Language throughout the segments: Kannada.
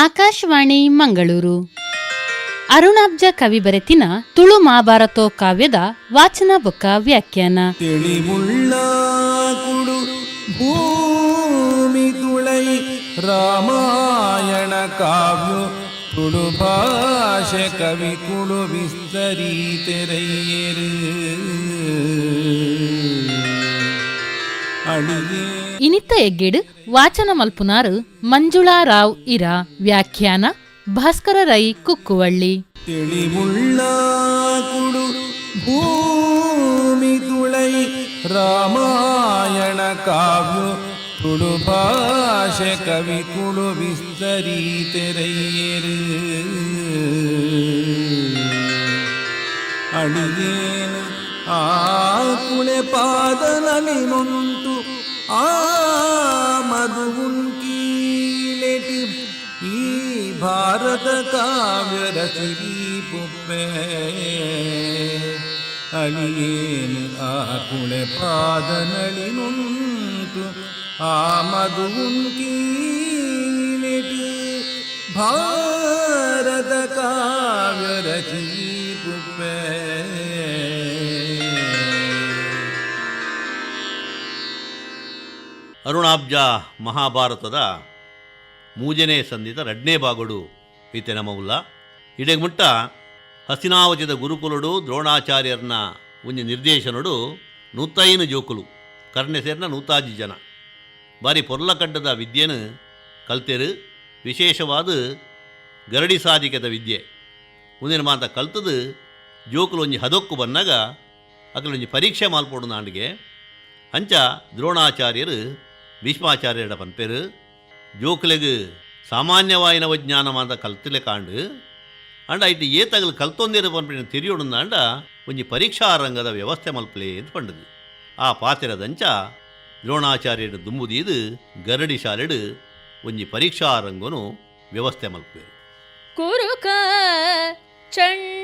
ಆಕಾಶವಾಣಿ ಮಂಗಳೂರು. ಅರುಣಾಬ್ಜ ಕವಿ ಬರೆತಿನ ತುಳು ಮಹಾಭಾರತೋ ಕಾವ್ಯದ ವಾಚನ ಬೊಕ್ಕ ವ್ಯಾಖ್ಯಾನ. ಭೂಮಿ ತುಳೈ ರಾಮಾಯಣ ಕಾವ್ಯ ತುಳು ಭಾಷೆ ಕವಿ ಕುಳು ವಿಸ್ತರಿ ತೆರೆಯರು. ಅಡಿಗೆ ಇನಿತ್ತ ಎಗ್ಗೆಡ್ ವಾಚನ ಮಲ್ಪುನಾರು ಮಂಜುಳಾ ರಾವ್ ಇರ ವ್ಯಾಖ್ಯಾನ ಭಾಸ್ಕರ ರೈ ಕುಕ್ಕುವಳ್ಳಿ ತಿಳಿವುಳ್ಳ ಕುಡು ಭೂಮಿ ತುಳೈ ರಾಮಾಯಣ ಕಾವ್ಯ ತುಳು ಭಾಷೆ ಕವಿ ಕುಳು ವಿಸ್ತರಿ ತೆರೆಯರು ಅಡಿಗೇನು ಆ ಕುಳೆ ಪಾದನಲ್ಲಿ ನೊಂತು ಭಾರತ ಕಾವ್ಯ ರಚರಿ ಪುಪ್ಪೆ ಅಳಿಯೇನು ಆ ಕುಳೆ ಪಾದನಳಿ ನೊಂತು ಆ ಮಧುಗುಂಕೀಲೆಟಿ ಭಾರತ ಕಾವ್ಯ ರಚರಿ ಪುಪ್ಪೆ ಅರುಣಾಬ್ಜ ಮಹಾಭಾರತದ ಮೂಜನೇ ಸಂಧಿತ ರಡ್ನೇ ಬಾಗೊಡು. ಈತೆ ನಮವುಲ್ಲ ಇಡೆಗ್ ಮುಟ್ಟ ಹಸಿನಾವಚದ ಗುರುಕುಲುಡು ದ್ರೋಣಾಚಾರ್ಯರ್ನ ಒಂಜಿ ನಿರ್ದೇಶನಡು ನೂತೈನು ಜೋಕುಲು ಕರ್ಣೆ ಸೇರ್ನ ನೂತಾಜಿ ಜನ. ಬಾರಿ ಪೊರ್ಲಕಡ್ಡದ ವಿದ್ಯೆನು ಕಲ್ತೆರು, ವಿಶೇಷವಾದ ಗರಡಿ ಸಾಧಿಕದ ವಿದ್ಯೆ. ಮುಂದಿನ ಮಾತ ಕಲ್ತದು ಜೋಕುಲು ಒಂಜಿ ಹದೊಕ್ಕು ಬಂದಾಗ ಅಕಲ್ ಒಂಜಿ ಪರೀಕ್ಷೆ ಮಾಲ್ಪೋಡು ನಾಂಡಿಗೆ ಅಂಚ ದ್ರೋಣಾಚಾರ್ಯರು ಭೀಷ್ಮಾಚಾರ್ಯರ ಪನ್ಪೇರು, ಜೋಕುಲೆಗ್ ಸಾಮಾನ್ಯವಾಯಿನ ವಿಜ್ಞಾನ ಮಾತ ಕಲ್ತಿಲೆ ಕಾಂಡು, ಅಂಡ ಐಟ್ ಏತಗಲು ಕಲ್ತೊಂದಿರ ಪನ್ಪಿನ ತಿರಿಯೋಡುಂದಾಂಡ ಒಂಜಿ ಪರೀಕ್ಷಾ ರಂಗದ ವ್ಯವಸ್ಥೆ ಮಲ್ಪಲೆ ಅಂತ ಪಂಡದು. ಆ ಪಾತಿರದಂಚ ದ್ರೋಣಾಚಾರ್ಯರು ದುಂಬುದೀದು ಗರಡಿ ಶಾಲೆಡು ಒಂಜಿ ಪರೀಕ್ಷಾ ರಂಗನು ವ್ಯವಸ್ಥೆ ಮಲ್ಪೇರು ಕುರುಕ ಚಂಡಿಕೆ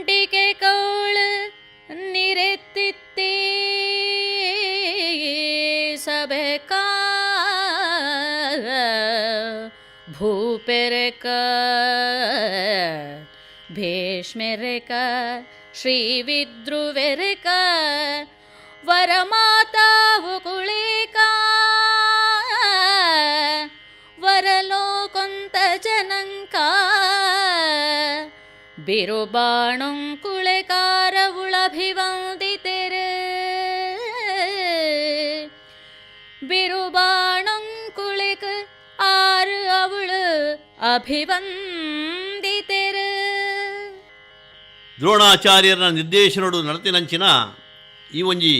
भीष्मेरिका श्रीविद्रुवेर्का वरमाता कुलिका वरलोकुन्तजनङ्का बिरुबाणुङ्कुलिकारवभिवन्ति ಅಭಿವಂದಿತೆರೆ. ದ್ರೋಣಾಚಾರ್ಯರ ನಿರ್ದೇಶನಡು ನಡತಿನಂಚಿನ ಈ ಒಂಜಿ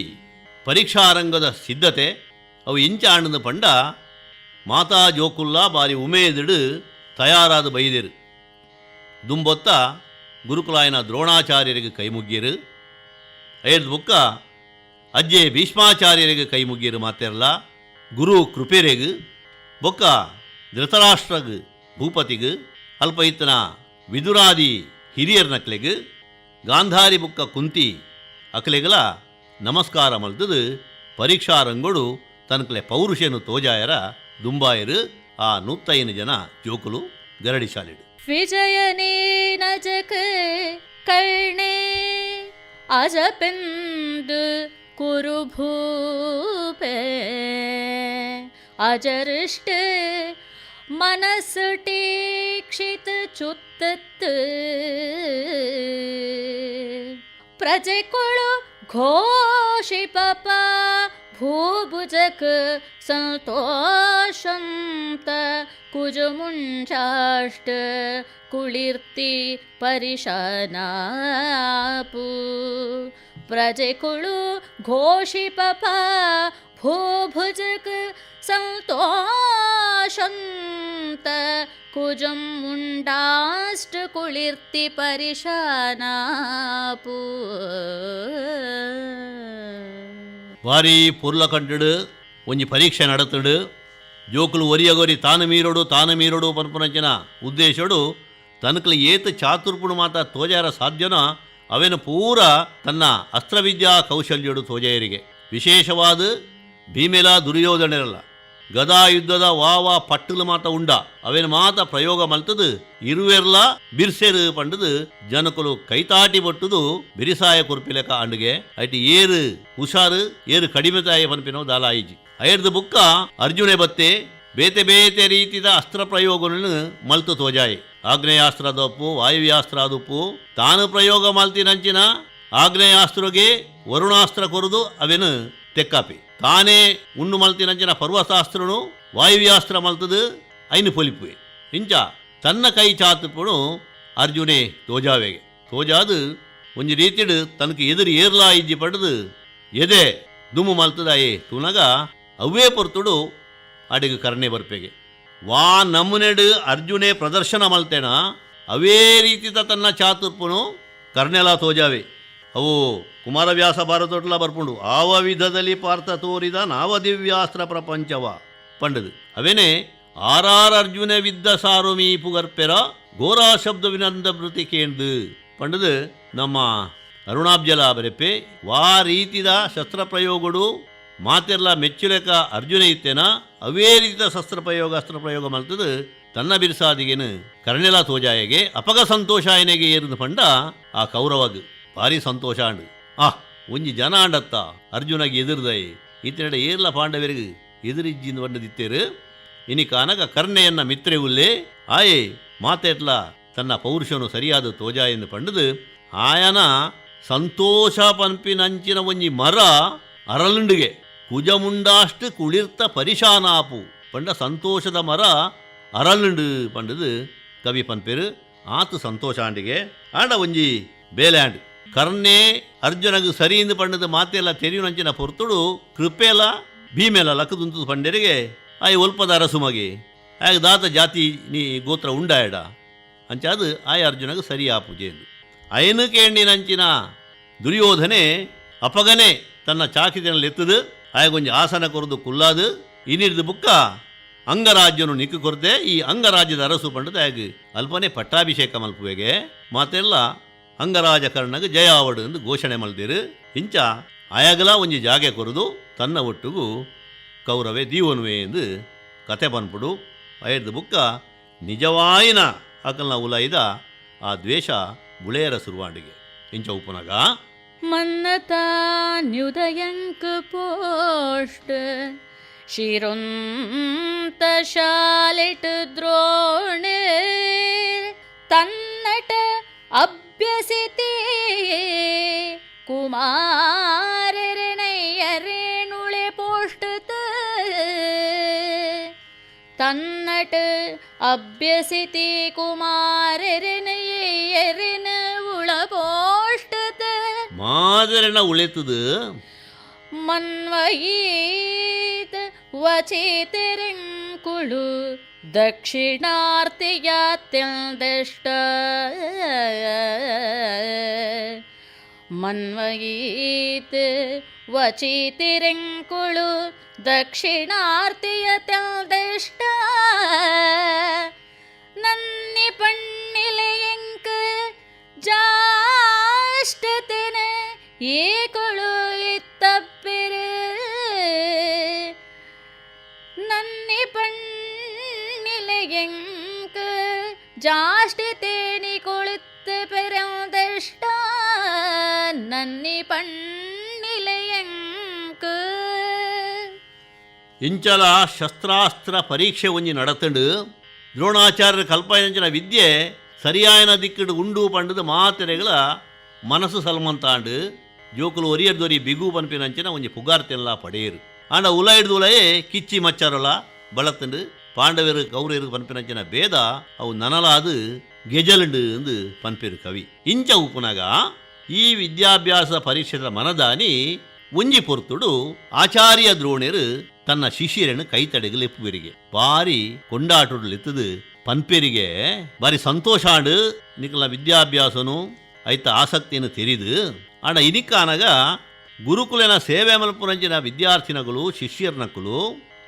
ಪರೀಕ್ಷಾರಂಗದ ಸಿದ್ಧತೆ, ಅವು ಇಂಚ ಆಂಡದ ಪಂಡ ಮಾತಾ ಜೋಕುಲ್ಲ ಬಾರಿ ಉಮೇದಿಡು ತಯಾರಾದ ಬೈದಿರು. ದುಂಬೊತ್ತ ಗುರುಕುಲಾಯನ ದ್ರೋಣಾಚಾರ್ಯರಿಗೆ ಕೈ ಮುಗ್ಗಿರು. ಐದು ಬುಕ್ಕ ಅಜ್ಜೆ ಭೀಷ್ಮಾಚಾರ್ಯರಿಗೆ ಕೈ ಮುಗ್ಗಿರು ಮಾತೆರಲ್ಲ ಗುರು ಕೃಪೆರೆಗು, ಬೊಕ್ಕ ಧೃತರಾಷ್ಟ್ರಗ್ ಭೂಪತಿಗ್ ಇತ್ತನ ವಿದುರಾದಿ ಹಿರಿಯರ್ ನಕ್ಲೆಗ್, ಗಾಂಧಾರಿ ಬುಕ್ಕ ಕುಂತಿ ಅಕ್ಲೆಗಲ ನಮಸ್ಕಾರ ಮಲ್ತದು ಪರೀಕ್ಷಾ ರಂಗೋಡು ತನಕಲೆ ಪೌರುಷನು ತೋಜಾಯರ ದುಂಬಾಯರು ಆ ನೂತ್ತೈನು ಜನ ಜೋಕುಲು ಗರಡಿ ಶಾಲೆಡು. ವಿಜಯನೇ ನಜಕ ಅಜಪೆಂದು ಕುರುಭೂಪೆ ಅಜರಿಷ್ಟ ಮನಸ್ಸು ಟೀಕ್ಷಿತ ಚುತ್ತತ್ತು. ಪ್ರಜೆಗಳು ಘೋಷಿಪಪ ಭೂಭುಜಕ ಸಂತೋಷಂತ. ಕುಜಮುಂಚಾಷ್ಟ ಕುಳಿರ್ತಿ ಪರಿಶನಾಪು. ಪ್ರಜೆಗಳು ಘೋಷಿಪಪ ಭೂಭುಜಕ ಸಂತೋಷಂತ ಕುಜಂ ಉಂಡಾಷ್ಟ ಕುಳಿರ್ತಿ ಪರಿಶಾನಾಪು. ಪುರ್ಲ ಕಂಡು ಒಂಜಿ ಪರೀಕ್ಷೆ ನಡತಡು. ಜೋಕುಲು ಒರಿಯಗೊರಿ ತಾನು ಮೀರೋಡು ತಾನು ಮೀರೋಡು ಪನ್ಪುನಂಚಿನ ಉದ್ದೇಶಡು, ತನಕಲು ಏತ ಚಾತುರ್ಪುಣು ಮಾತ ತೋಜಾರ ಸಾಧ್ಯನ, ಅವೇನು ಪೂರ ತನ್ನ ಅಸ್ತ್ರವಿದ್ಯಾ ಕೌಶಲ್ಯಡು ತೋಜೆಯರಿಗೆ. ವಿಶೇಷವಾದ ಭೀಮೆಲ ದುರ್ಯೋಧನರಲ್ಲ. ಗದಾ ಯುದ್ಧದ ವಾವ ಪಟ್ಟಲು ಮಾತ ಉಂಡ. ಅವೇನು ಮಾತ ಪ್ರಯೋಗ ಮಲ್ತದು, ಇರುವೆರ್ಲ ಬಿರ್ಸೆರು ಪಂಡದು, ಜನಕುಲು ಕೈತಾಟಿ ಬಟ್ಟುದು, ಬಿರಿಸಾಯ ಕುರ್ಪಿಲೆಕ ಅಂಡುಗೆ. ಐಟಿ ಏರು ಹುಷಾರು, ಏರು ಕಡಿಮೆ ತಾಯ ಪನ್ಪಿನೋ ದಾಲಾಯಿಜಿ. ಐರ್ದು ಬುಕ್ಕ ಅರ್ಜುನೆ ಬತ್ತೆ, ಬೇತೆ ಬೇತೆ ರೀತಿದ ಅಸ್ತ್ರ ಪ್ರಯೋಗಗಳನ್ನು ಮಲ್ತು ತೋಜಾಯಿ. ಆಗ್ನೇಯಾಸ್ತ್ರದೊಪ್ಪು ವಾಯುವ್ಯಾಸ್ತ್ರದೊಪ್ಪು ತಾನು ಪ್ರಯೋಗ ಮಲ್ತಿನಂಚಿನ, ಆಗ್ನೇಯಾಸ್ತ್ರಗೆ ವರುಣಾಸ್ತ್ರ ಕೊರದು ಅವೆನು ತೆಕ್ಕಾಪಿ. ತಾನೇ ಉಣ್ಣು ಮಲ್ತಿನಂಚಿನ ಪರ್ವತಾಸ್ತ್ರನು ವಾಯುವ್ಯಾಸ್ತ್ರ ಮಲ್ತದು ಐನು ಪೊಲಿಪುವೆ ಇಂಚ ತನ್ನ ಕೈ ಚಾತುಪುಣು ಅರ್ಜುನೇ ತೋಜಾವೆಗೆ. ತೋಜಾದು ಒಂಜಿ ರೀತಿಡು ತನಕ ಎದುರು ಏರ್ಲಾ ಇಜ್ಜಿ ಪಡೆದು ಎದೆ ದುಮ್ಮು ಮಲ್ತದಾಯೇ ತುನಗ ಅವೇ ಪೊರ್ತುಡು ಅಡಿಗೆ ಕರ್ಣೆ ಬರ್ಪೆಗೆ. ವಾ ನಮ್ಮನೆಡು ಅರ್ಜುನೇ ಪ್ರದರ್ಶನ ಮಲ್ತೇಣ ಅವೇ ರೀತಿದ ತನ್ನ ಚಾತುರ್ಪುನು ಕರ್ಣೆಲ ತೋಜಾವೆ. ಅವು ಕುಮಾರವ್ಯಾಸ ಭಾರತೊಟ್ಲ ಬರ್ಪುಂಡು. ಆವ ವಿಧದಲ್ಲಿ ಪಾರ್ಥ ತೋರಿದ ನಾವದಿವ್ಯಾಸ್ತ್ರ ಪ್ರಪಂಚವ. ಪಂಡದು ಅವೇನೆ? ಆರ್ ಅರ್ಜುನ ವಿದ್ದ ಸಾರುಮೀ ಪುಗರ್ಪೆರ ಗೋರಾ ಶಬ್ದ ವಿನಂದ ಮೃತಿ ಕೇಂದು. ಪಂಡದು ನಮ್ಮ ಅರುಣಾಬ್ಜಲ ಬರೆಪೆ ವಾ ರೀತಿದ ಶಸ್ತ್ರ ಪ್ರಯೋಗಡು ಮಾತೆಲ್ಲ ಮೆಚ್ಚುಲೆಕ ಅರ್ಜುನ ಇತ್ತೇನ, ಅವೇ ರೀತಿದ ಶಸ್ತ್ರ ಪ್ರಯೋಗ ಅಸ್ತ್ರ ಪ್ರಯೋಗ ಮಲ್ತದು ತನ್ನ ಬಿರ್ಸಾದಿಗೇನು. ಕರ್ಣೆಲ ತೋಜಾಯಗೆ ಅಪಗ ಸಂತೋಷ ಆಯನೆಗೆ ಏರಿದ ಪಂಡ ಆ ಕೌರವಗ್ ಭಾರಿ ಅಂಡು ಆ, ಒಂಜಿ ಜನ ಆಂಡತ್ತ, ಅರ್ಜುನಗೆ ಎದುರ್ದಯೆ ಇತ್ತಿನಡೆ ಏರ್ಲ ಪಾಂಡವರಿಗೆ ಎದುರಿಜ್ಜಿಂದ ಬಂಡದಿತ್ತೇರು ಇನಿ ಕಾನಗ ಕರ್ಣೆಯನ್ನ ಮಿತ್ರೆ ಉಲ್ಲೇ. ಆಯೆ ಮಾತೆಟ್ಲ ತನ್ನ ಪೌರುಷನು ಸರಿಯಾದ ತೋಜ ಎಂದು ಪಂಡದು. ಆಯನ ಸಂತೋಷ ಪನ್ಪಿನಂಚಿನ ಒಂಜಿ ಮರ ಅರಲುಂಡಿಗೆ. ಕುಜಮುಂಡಾಷ್ಟು ಕುಳಿರ್ತ ಪರಿಶಾನಾಪು. ಪಂಡ ಸಂತೋಷದ ಮರ ಅರಲುಂಡು ಪಂಡದು ಕವಿ ಪನ್ಪೇರು. ಆತು ಸಂತೋಷ ಆಂಡಿಗೆ. ಆಂಡ ಒಂಜಿ ಬೇಲೆ ಆಂಡ್. ಅರ್ಜುನಗು ಸರಿಯಿಂದ ಪಂಡದ ಮಾತೆಲ್ಲ ತೆರಿಯುನಂಚಿನ ಪೊರ್ತುಡು ಕೃಪೆಲ ಭೀಮೆಲ ಲಕ್ಕದುಂತು ಪಂಡೆರಿಗೆ, ಆಯ್ ಒಲ್ಪದ ಅರಸುಮಗೆ ಆಗ ದಾತ ಜಾತಿ ನೀ ಗೋತ್ರ ಉಂಡಾಯಡ. ಅಂಚಾದು ಆಯ ಅರ್ಜುನಗ ಸರಿ ಆ ಎಂದು ಅಯನು ಕೇಂಡಿನಂಚಿನ ದುರ್ಯೋಧನೆ ಅಪಗನೆ ತನ್ನ ಚಾಕಿದನಲ್ಲಿ ಎತ್ತದು ಆಯಗೊಂಜಿ ಆಸನ ಕೊರದು ಕುಲ್ಲಾದು ಇನ್ನಿಡ್ದು ಬುಕ್ಕ ಅಂಗರಾಜ್ಯನು ನಿಕ್ಕು ಕೊರತೆ, ಈ ಅಂಗರಾಜ್ಯದ ಅರಸು ಪಂಡದ ಆಗ ಅಲ್ಪನೆ ಪಟ್ಟಾಭಿಷೇಕ ಮಲ್ಪುವೆಗೆ. ಮಾತೆಲ್ಲ ಅಂಗರಾಜ ಕರ್ಣಗ ಜಯಾವಡು ಎಂದು ಘೋಷಣೆ ಮಲ್ದಿರು. ಇಂಚ ಅಯಗಲ ಒಂಜಿ ಜಾಗೆ ಕೊರದು ತನ್ನ ಒಟ್ಟಿಗೂ ಕೌರವೇ ದೀವನುವೆ ಎಂದು ಕತೆ ಬಂದ್ಬಿಡು ಐದು ಬುಕ್ಕ ನಿಜವಾಯಿನ ಅಕಲ್ನ ಉಲೈದ ಆ ದ್ವೇಷ ಬುಳೆಯರ ಸುರುವಾಂಡಿಗೆ. ಇಂಚ ಉಪನಗ ಮನ್ನತಾನ್ಯುದಯಂಕ ಪೋಷ್ಟ ಶಿರೊಂತ ಶಾಲೆಟ್ ದ್ರೋಣೆ ತನ್ನಟ ಅಬ್ அபியசித்தே குமாரனையரேணுளே போஷ்டுத்து തന്നട്ട് അഭ്യസിത്തി കുമാരനെയറിന് ഉളപോഷ്ടത് മാതരണ ഉളെത്തത് മൺവയീത് വചേതരങ്ങ ವಚೇತಿರಂಕುಳು ದಕ್ಷಿಣಾರ್ತಿಯಾತ್ಯಲ್ದಷ್ಟ ಮನ್ವಯೀತ್ ವಚೇತಿರಂಕುಳು ദക്ഷിണാർത്തിയതൽദിഷ്ട നന്ദി പണ്ണിലയങ്ക് ജാഷ്ടത്തിന് ഏകൊളു ഇത്തപ്പിര് ജാഷ്ടിത്തേനി കൊളുത്ത് പെരൽദിഷ്ട നന്ദി പണ്ണിലയങ്ക് ಇಂಚಲ ಶಸ್ತ್ರಾಸ್ತ್ರ ಪರೀಕ್ಷೆ ಒಂಜಿ ನಡತಂಡು ದ್ರೋಣಾಚಾರ್ಯರ ಕಲ್ಪನೆಂಚಿನ ವಿದ್ಯೆ ಸರಿಯಾಯನ ದಿಕ್ಕಡು ಉಂಡು ಪಂಡದು ಮಾತೆರೆಗಳ ಮನಸ್ಸು ಸಲ್ಮಂತಾಂಡು ಜೋಕುಲು ಒರಿಯರ್ದೊರಿ ಬಿಗು ಪನ್ಪಿನಂಚಿನ ಒಂಜಿ ಪುಗಾರ್ತೆಲ್ಲ ಪಡೆಯರು ಆಂಡ ಉಲ ಹಿಡ್ದು ಉಲಯೇ ಕಿಚ್ಚಿ ಮಚ್ಚರೊಲ ಬಳತಂಡು ಪಾಂಡವರು ಕೌರರು ಪನ್ಪಿನಂಚಿನ ಭೇದ ಅವು ನನಲಾದು ಗೆಜಲುಂಡು ಎಂದು ಪನ್ಪೇರು ಕವಿ ಇಂಚ ಉಪುನಗ ಈ ವಿದ್ಯಾಭ್ಯಾಸ ಪರೀಕ್ಷೆದ ಮನದಾನಿ ಒಂಜಿ ಪೊರ್ತುಡು ಆಚಾರ್ಯ ದ್ರೋಣರು ತನ್ನ ಶಿಷ್ಯರನ್ನು ಕೈತಡೆಗೆ ಲೆಪ್ಪುವಿರಿಗೆ ಬಾರಿ ಕೊಂಡಾಟುಡು ಲೆತ್ತದು ಪನ್ಪೇರಿಗೆ ಬಾರಿ ಸಂತೋಷ ಆಂಡು ನಿಕಲ ವಿದ್ಯಾಭ್ಯಾಸನು ಐತ ಆಸಕ್ತಿಯನ್ನು ತೆರಿದು ಆಂಡ ಇನಿಕ್ಕಾನಗ ಗುರುಕುಲನ ಸೇವೆ ಮಲ್ಪುನಂಚಿನ ವಿದ್ಯಾರ್ಥಿನಗಳು ಶಿಷ್ಯರ್ನಕ್ಕಲು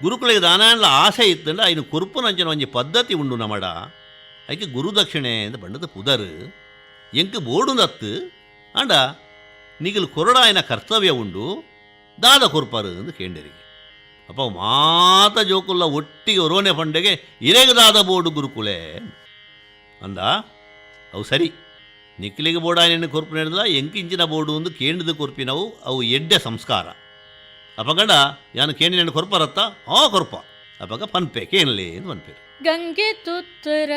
ಗುರುಕುಲಿಗೆ ದಾನಾಂಡ್ಲ ಆಸೆ ಇತ್ತಂಡ ಐನು ಕೊರ್ಪುನಂಚಿನ ಒಂಜಿ ಪದ್ಧತಿ ಉಂಡು ನಮಡ ಐಕೆ ಗುರುದಕ್ಷಿಣೆ ಅಂತ ಬಂಡದ ಪುದರ್ ಎಂಕ್ ಬೋಡುಂದತ್ತು ಆಂಡ ನಿಗಲು ಕೊರಡ ಆಯ್ನ ಕರ್ತವ್ಯ ಉಂಡು ದಾದ ಕೊರ್ಪರು ಎಂದು ಕೇಂಡರಿಗೆ ಅಪ್ಪ ಮಾತ ಜೋಕುಲ್ಲ ಒಟ್ಟಿಗೆ ರೋನೆ ಪಂಡೆಗೆ ಇರೆಗದಾದ ಬೋಡು ಗುರುಕುಲೆ ಅಂದ ಅವು ಸರಿ ನಿಕ್ಲಿಗೆ ಬೋಡ ನೆಣ್ಣು ಕೊರ್ಪು ನಡೆದಿಲ್ಲ ಎಂಕಿಂಚಿನ ಬೋಡು ಒಂದು ಕೇಂದ್ರದ ಕೊರ್ಪಿನವು ಅವು ಎಡ್ಡೆ ಸಂಸ್ಕಾರ ಅಪಗಂಡ ಯಾನು ಕೊರ್ಪ ರತ್ತ? ಆ ಕೊರ್ಪ. ಅಪಗ ಪನ್ಪೆ ಕೇಳಲಿ ಎಂದು ಪನ್ಪೇರು ಗಂಗೆ ತುತ್ತರ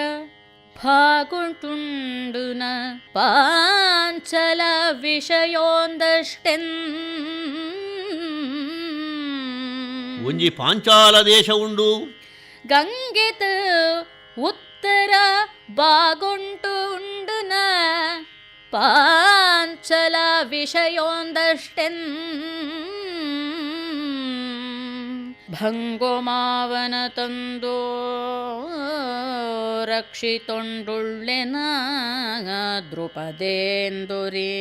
ಭಾಗುಂಟುಂಡುನ ಪಾಂಚಲ ವಿಷಯೋಂದಷ್ಟೆನ್ ಒಂಜಿ ಪಾಂಚಾಲ ದೇಶ ಉಂಡು? ಗಂಗೆತ ಉತ್ತರ ಬಾಗುಂಟು ಉಂಡುನ ಪಾಂಚಲ ವಿಷಯೋಂದಷ್ಟೆನ್ ಭಂಗುಮಾವನ ತಂದೋ ರಕ್ಷಿತೊಂಡುಳ್ಳೆನ ದ್ರುಪದೇಂದುರೇ.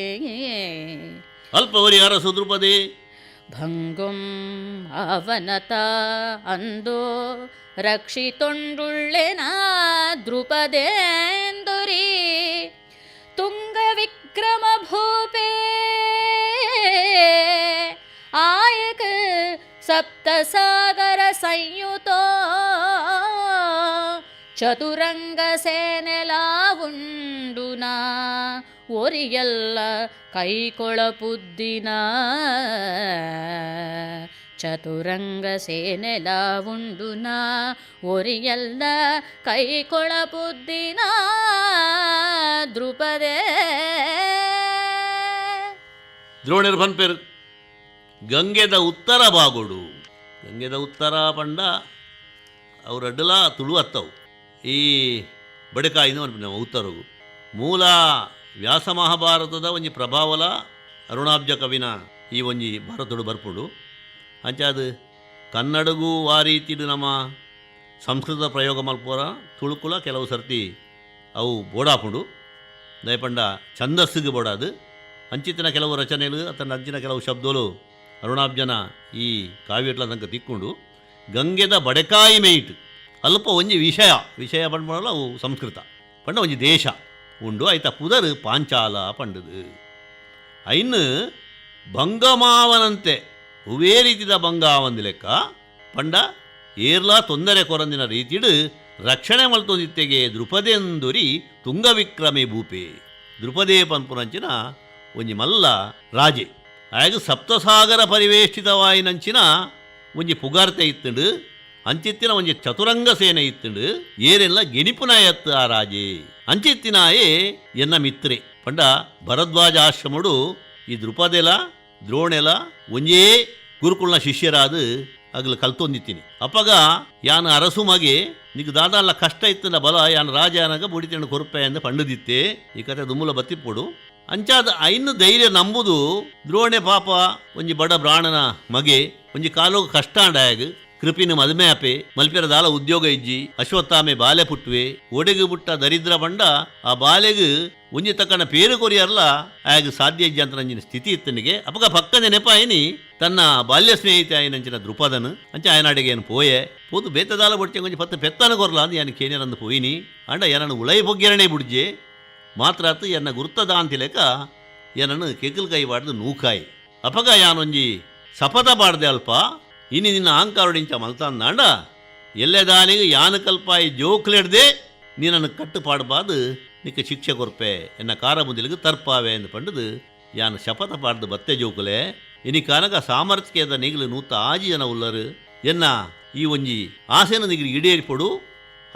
ಅಲ್ಪವರಿ ಅರಸು ದ್ರುಪದಿ. ಭಂಗಂ ಅವನತ ಅಂದೋ ರಕ್ಷಿತೊಂಡುಳ್ಳೆನ ದ್ರುಪದೇಂದುರಿ. ತುಂಗ ವಿಕ್ರಮ ಭೂಪೇ ಸಪ್ತಸಾಗರ ಸಂಯುತೋ ಚತುರಂಗ ಸೇನೆಲ ಉಂಡುನ ಒರಿಯಲ್ಲ ಕೈಕೊಳಪುದ್ದಿನ ಚತುರಂಗ ಸೇನೆಲ ಉಂಡುನ ಒರಿಯಲ್ಲ ಕೈಕೊಳಪುದ್ದಿನ ದ್ರುಪದೇ ದ್ರೋಣರು ಪನ್ಪೇರು ಗಂಗೆದ ಉತ್ತರ ಬಾಗೋಡು. ಗಂಗೆದ ಉತ್ತರ ಪಂಡ ಅವ್ರ ಅಡ್ಡಲ ತುಳು ಅತ್ತವು ಈ ಬಡಕಾಯಿನ ನಮ್ಮ ನಾವು ಉತ್ತರಗು ಮೂಲ ವ್ಯಾಸ ಮಹಾಭಾರತದ ಒಂಜಿ ಪ್ರಭಾವಲ ಅರುಣಾಬ್ಜ ಕವಿನ ಈ ಒಂಜಿ ಭಾರತಡು ಬರ್ಪುಡು. ಅಂಚಾದ ಕನ್ನಡಗೂ ಆ ರೀತಿಡು ನಮ್ಮ ಸಂಸ್ಕೃತ ಪ್ರಯೋಗ ಮಲ್ಪೋರ ತುಳುಕುಲ ಕೆಲವು ಸರ್ತಿ ಅವು ಬೋಡಾಪುಂಡು. ದಯಪಂಡ ಛಂದಸ್ಸಿಗೆ ಬೋಡಾದು ಅಂಚಿತ್ತಿನ ಕೆಲವು ರಚನೆಗಳು ಅತನ ಅಂಚಿನ ಕೆಲವು ಶಬ್ದಗಳು ಅರುಣಾಬ್ಜನ ಈ ಕಾವ್ಯಟ್ಲ ತನಕ ತಿಕ್ಕೊಂಡು, ಗಂಗೆದ ಬಡಕಾಯಿ ಮೇಯ್ಟ್ ಅಲ್ಪ ಒಂಜಿ ವಿಷಯ. ವಿಷಯ ಪಂಡ ಅವು ಸಂಸ್ಕೃತ. ಪಂಡ ಒಂಜಿ ದೇಶ. ಉಂಡು ಐತ ಪುದರ್ ಪಾಂಚಾಲ ಪಂಡದು. ಐನ್ ಭಂಗಮಾವನಂತೆ ಹುವೇ ರೀತಿದ ಭಂಗ ಒಂದು ಲೆಕ್ಕ. ಪಂಡ ಏರ್ಲಾ ತೊಂದರೆ ಕೊರಂದಿನ ರೀತಿಡು ರಕ್ಷಣೆ ಮಲ್ತೊಂದಿತ್ತೆಗೆ ದೃಪದೆಂದುರಿ ತುಂಗವಿಕ್ರಮೆ ಭೂಪೆ. ದೃಪದೇ ಪನ್ಪುರಂಚಿನ ಒಂಜಿ ಮಲ್ಲ ರಾಜೆ. ಆಗ ಸಪ್ತಸಾಗರ ಪರಿವೇಷ್ಟಿತವಾಯಿನಂಚಿನ ಒಂಜಿ ಪುಗಾರ್ತೆ ಇತ್ತುಂಡು ಅಂಚಿತ್ತಿನ ಒಂಜಿ ಚತುರಂಗ ಸೇನೆ ಇತ್ತುಂಡು ಏರೆಲ್ಲ ಎತ್ತ ಆ ರಾಜೆ ಅಂಚಿತ್ತಿನಾಯೇ ಎನ್ನ ಮಿತ್ರೆ ಪಂಡ ಭರದ್ವಾಜ ಆಶ್ರಮಡು ಈ ದೃಪದೆಲ ದ್ರೋಣೆಲ ಒಂಜೇ ಗುರುಕುಲ್ನ ಶಿಷ್ಯರಾದ ಅಗ್ಲ ಕಲ್ತೊಂದಿತ್ತೀನಿ ಅಪ್ಪಗ ಯಾನ ಅರಸು ಮಗೆ ನಿಗ್ ದಾದಾಲ ಕಷ್ಟ ಇತ್ತಲ್ಲ ಬಲ ಯಾನ ರಾಜ ಯಾನಾಗ ಬುಡಿತೇಣ ಕೊರುಪೆ ಪಂಡದಿತ್ತೆ ಈ ಕತೆ ದುಮ್ಮುಲ ಬತ್ತಿಪ್ಪುಡು ಅಂಚಾದ ಐನು ಧೈರ್ಯ ನಂಬುದು ದ್ರೋಣೆ ಪಾಪ, ಒಂಜಿ ಬಡ ಬ್ರಾಣನ ಮಗೆ, ಒಂಜಿ ಕಾಲೋಗ ಕಷ್ಟ ಅಂಡಾಯಗ್ ಕೃಪಿನ ಮದುಮೆ ಆಪೆ ಮಲ್ಪೆರ ದಾಲ ಉದ್ಯೋಗ ಇಜ್ಜಿ, ಅಶ್ವತ್ಥಾಮೆ ಬಾಲೆ ಪುಟ್ವೆ ಒಡೆಗು ಬುಟ್ಟ ದರಿದ್ರ ಬಂಡ, ಆ ಬಾಲೆಗ್ ಒಂಜಿ ತಕ್ಕನ ಪೇರು ಕೊರಿಯರ್ಲ ಆಗ ಸಾಧ್ಯ ಇಜ್ಜಿ ಅಂತ ನಂಜಿನ ಸ್ಥಿತಿ ಇತ್ತನಿಗೆ. ಅಪಗ ಪಕ್ಕದ ನೆಪಾಯಿನಿ ತನ್ನ ಬಾಲ್ಯ ಸ್ನೇಹಿತ ಆಯ್ನಂಚಿನ ದೃಪದನ್ ಅಂಚ ಆಯನಾಡಿಗೆ ಏನು ಪೋಯೆ, ಪೋದು ಬೇತದಾಲ ಬೊಟ್ಟೆ ಒಂಜಿ ಪತ್ತ ಪೆತ್ತನ ಕೊರ್ಲ ಅಂದ್ ಯಾನು ಕೇನೇರಂದು ಪೋಯಿನಿ. ಅಂಡ ಏನನ್ನು ಉಳೈ ಬೊಗ್ಗೆರಣೆ ಬುಡ್ಜೆ ಆತು ಎನ್ನ ಅಂತಿಲೆಕ ಏನನ್ನು ಕೆಕ್ಕಲ್ ಕೈ ಬಾಡ್ದು ನೂಕಾಯಿ. ಅಪಗ ಯಾನೊಂಜಿ ಸಪತ ಬಾಡ್ದೆ ಅಲ್ಪ ಇನ್ನು ನಿನ್ನ ಅಹಂಕಾರಡಿಂಚ ಮಲ್ತಂದಾಂಡ ಎಲ್ಲೆದಾನಿಗೆ ಯಾನ ಕಲ್ಪಾಯಿ ಜೋಕ್ಲೆಡ್ದೆ ನೀನನ್ನು ಕಟ್ಟುಪಾಡಬಾದು ನಿಕ್ಕ ಶಿಕ್ಷೆ ಕೊರ್ಪೆ, ಎನ್ನ ಕಾರ ಮುಂದಿಲಿಗೆ ತರ್ಪಾವೆ ಎಂದು ಪಂಡದು ಯಾನು ಶಪಥ ಪಾಡ್ದು ಬತ್ತೆ ಜೋಕುಲೆ, ಇನಿ ಕಾನಗ ಸಾಮರ್ಥ್ಯದ ನೀಗಲು ನೂತ ಆಜಿ ಜನ ಉಲ್ಲರು, ಎನ್ನ ಈ ಒಂಜಿ ಆಸೆನ ನಿಗಿರಿ ಈಡೇರಿಪಡು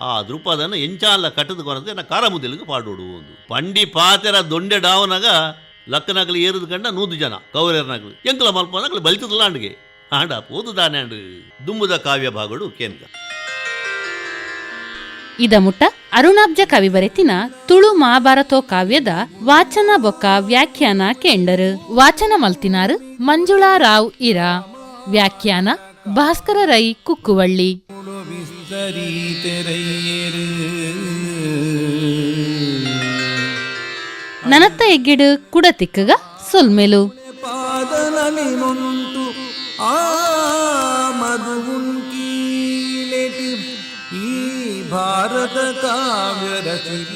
ಆ ದೃಪದನ್ನು ಎಂಚಾಲ ಕಟ್ಟದ ಕೊರತೆ ನಾ ಕಾರ ಮುಂದಿಲಿಗೆ ಪಾಡೋಡು ಒಂದು. ಪಂಡಿ ಪಾತೆರ ದೊಂಡೆ ಡಾವನಾಗ ಲಕ್ಕನಗಲು ಏರುದು ಕಂಡ ನೂದು ಜನ ಕೌರರ್ನಗಲು ಎಂಕಲ ಮಲ್ಪನಗಲು ಬಲಿತದಲಾಂಡ್ಗೆ ಆಂಡ ಪೋದು ದಾನ್ಯಾಂಡು ದುಮ್ಮುದ ಕಾವ್ಯ ಭಾಗಡು ಕೇಂದ್ರ ಇದ ಮುಟ್ಟ ಅರುಣಾಬ್ಜ ಕವಿ ಬರೆತಿನ ತುಳು ಮಹಾಭಾರತೋ ಕಾವ್ಯದ ವಾಚನ ಬೊಕ್ಕ ವ್ಯಾಖ್ಯಾನ ಕೆಂಡರು. ವಾಚನ ಮಲ್ತಿನಾರು ಮಂಜುಳಾ ರಾವ್ ಇರ. ವ್ಯಾಖ್ಯಾನ ಭಾಸ್ಕರ ರೈ ಕುಕ್ಕುವಳ್ಳಿ. ನನತ್ತ ಎಗ್ಗಿಡು ಕುಡತಿಕ್ಕಗ ಸೊಲ್ಮೆಲು ಭಾರತ ಕಾವ್ಯ ರಚನೆ